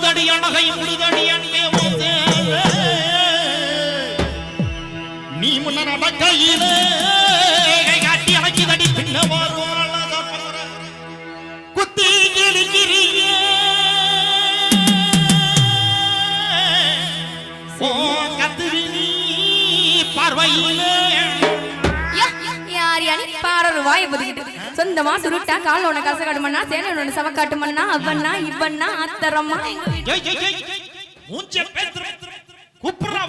முழுதடி அணகை முழுதடி அன்பே நீ முன்ன நடக்கையிலே காட்டி அணைக்குதடி பின்ன வருவாள் குத்தி கிழிக்கிறீங்க பார்வையிலே. வாய பதுக்கிட்டு சொந்தமா சுருட்டா கால் உன கச காட்டுமண்ணா சேனை உன சவ காட்டுமண்ணா அவண்ணா இவண்ணா அத்தரம்மா. கூப்பிடுறா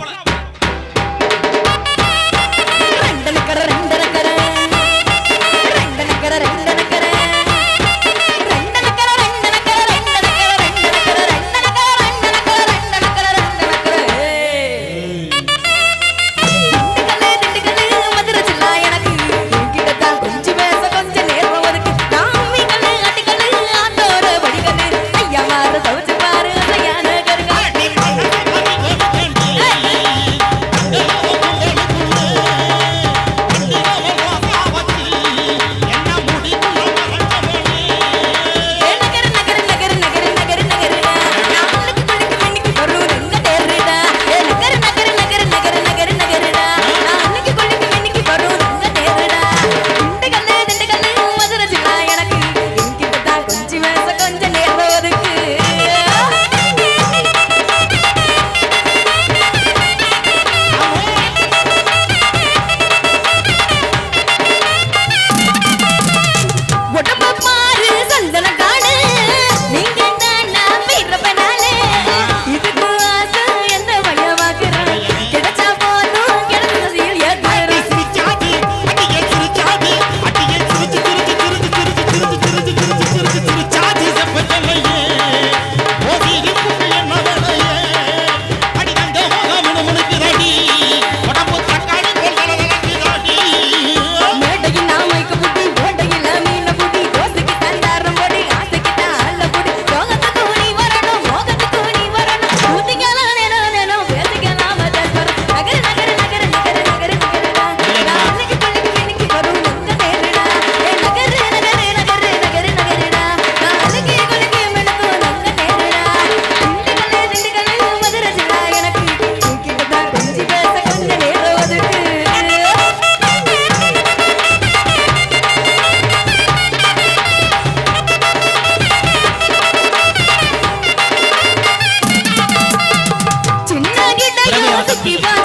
Happy birthday.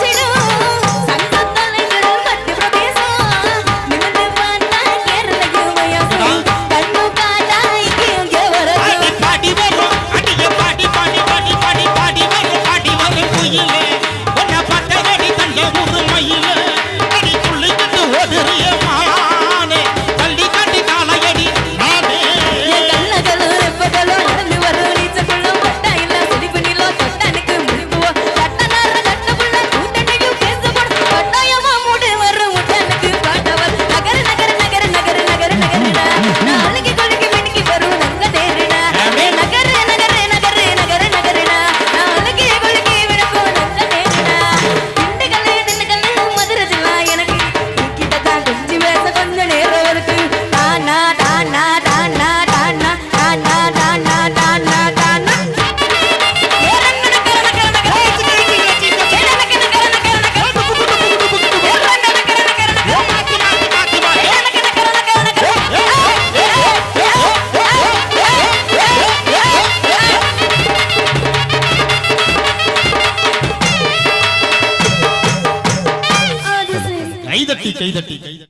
കൈതട്ടി.